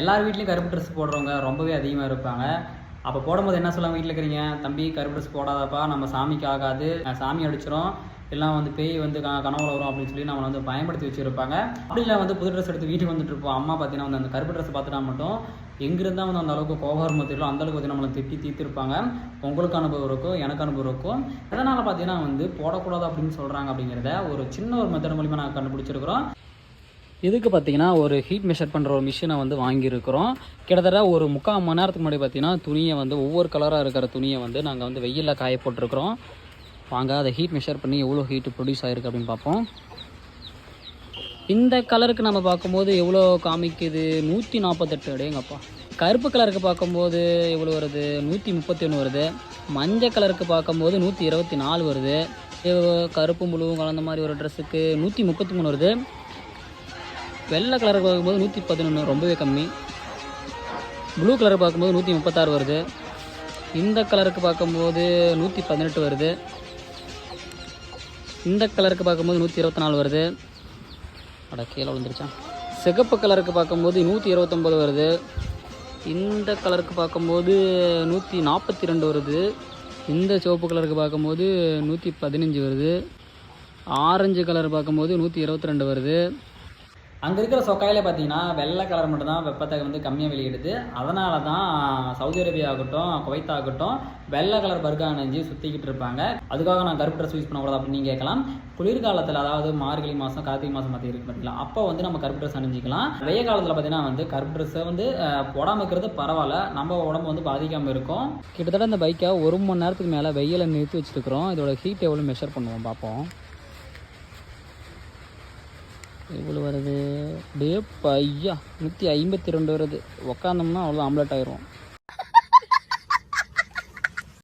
எல்லார் வீட்லேயும் கருப்பு ட்ரெஸ் போடுறவங்க ரொம்பவே அதிகமாக இருப்பாங்க. அப்போ போடும்போது என்ன சொல்லுவாங்க வீட்டில் இருக்கிறீங்க? தம்பி கருப்பு ட்ரெஸ் போடாதப்பா நம்ம சாமிக்கு ஆகாது. சாமி அடிச்சிரும். எல்லாம் வந்து பேய் வந்து க கனவுல வரும் அப்படின்னு சொல்லி நம்மளை வந்து பயன்படுத்தி வச்சுருப்பாங்க. அப்படி இல்லை வந்து புது ட்ரெஸ் எடுத்து வீட்டுக்கு வந்துட்டு இருப்போம். அம்மா பார்த்தீங்கன்னா வந்து அந்த கருப்பு ட்ரெஸ் பார்த்துட்டா மட்டும் எங்கிருந்தால் வந்து அந்த அளவுக்கு கோபம் தெரியல அந்த அளவுக்கு வந்து நம்மளை திட்டி தீர்த்திருப்பாங்க. உங்களுக்கு அனுபவம் இருக்கும் எனக்கு அனுபவம் இருக்கும். அதனால் பார்த்தீங்கன்னா வந்து போடக்கூடாது அப்படின்னு சொல்கிறாங்க அப்படிங்கிறத ஒரு சின்ன ஒரு மெத்தட் மூலிமா நாங்கள் கண்டுபிடிச்சிருக்கிறோம். இதுக்கு பார்த்தீங்கன்னா ஒரு ஹீட் மெஷர் பண்ணுற ஒரு மிஷினை வந்து வாங்கியிருக்கிறோம். கிட்டத்தட்ட ஒரு முக்கால் மணி நேரத்துக்கு முன்னாடி பார்த்தீங்கன்னா துணியை வந்து ஒவ்வொரு கலராக இருக்கிற துணியை வந்து நாங்கள் வந்து வெயிலில் காய போட்டிருக்கிறோம். வாங்க அதை ஹீட் மெஷர் பண்ணி எவ்வளோ ஹீட் ப்ரொடியூஸ் ஆகிருக்கு அப்படின்னு பார்ப்போம். இந்த கலருக்கு நம்ம பார்க்கும்போது எவ்வளோ காமிக்குது? நூற்றி நாற்பத்தெட்டு அடேங்கப்பா. கருப்பு கலருக்கு பார்க்கும்போது எவ்வளோ வருது? நூற்றி முப்பத்தி ஒன்று வருது மஞ்சள் கலருக்கு பார்க்கும்போது நூற்றி இருபத்தி நாலு வருது. கருப்பு முழுவும் கலந்த மாதிரி ஒரு ட்ரெஸ்ஸுக்கு நூற்றி முப்பத்தி மூணு வருது. வெள்ளை கலருக்கு பார்க்கும்போது நூற்றி பதினொன்று ரொம்பவே கம்மி. ப்ளூ கலர் பார்க்கும்போது நூற்றி முப்பத்தாறு வருது. இந்த கலருக்கு பார்க்கும்போது நூற்றி பதினெட்டு வருது. இந்த கலருக்கு பார்க்கும்போது நூற்றி இருபத்தி நாலு வருது. அட கீழே விழுந்துருச்சான். சிகப்பு கலருக்கு பார்க்கும்போது நூற்றி இருபத்தொம்போது வருது. இந்த கலருக்கு பார்க்கும்போது நூற்றி நாற்பத்தி ரெண்டு வருது. இந்த சிவப்பு கலருக்கு பார்க்கும்போது நூற்றி பதினஞ்சு வருது. ஆரஞ்சு கலர் பார்க்கும்போது நூற்றி இருபத்தி ரெண்டு வருது. அங்கே இருக்கிற சொக்காயில பார்த்தீங்கன்னா வெள்ளை கலர் மட்டும்தான் வெப்பத்தை வந்து கம்மியாக வெளியிடுது. அதனால தான் சவுதி அரேபியா ஆகட்டும் குவைத் ஆகட்டும் வெள்ளை கலர் பருக்கா அணிஞ்சு சுற்றிக்கிட்டு இருப்பாங்க. அதுக்காக நான் கருப்பு ட்ரெஸ் யூஸ் பண்ணக்கூடாது அப்படின்னு நீங்கள் கேட்கலாம். குளிர்காலத்தில் அதாவது மார்கழி மாதம் கார்த்திகை மாதம் மத்திய இருக்கு பார்த்தீங்களா அப்போ வந்து நம்ம கருப்பு ட்ரெஸ் அணிஞ்சிக்கலாம். வெய்ய காலத்தில் பார்த்தீங்கன்னா வந்து கருப்பு ட்ரெஸ்ஸை வந்து அஹ், இருக்கிறது பரவாயில்ல. நம்ம உடம்பு வந்து பாதிக்காமல் இருக்கும். கிட்டத்தட்ட இந்த பைக்கை ஒரு மணி நேரத்துக்கு மேலே வெயில நிறுத்தி வச்சுருக்கிறோம். இதோட ஹீட் எவ்வளோ மெஷர் பண்ணுவோம் பார்ப்போம். எவ்வளோ வருது? டே ஐயா நூற்றி ஐம்பத்தி ரெண்டு வருது. உக்காந்தோம்னா அவ்வளோ ஆம்லெட் ஆயிரும்.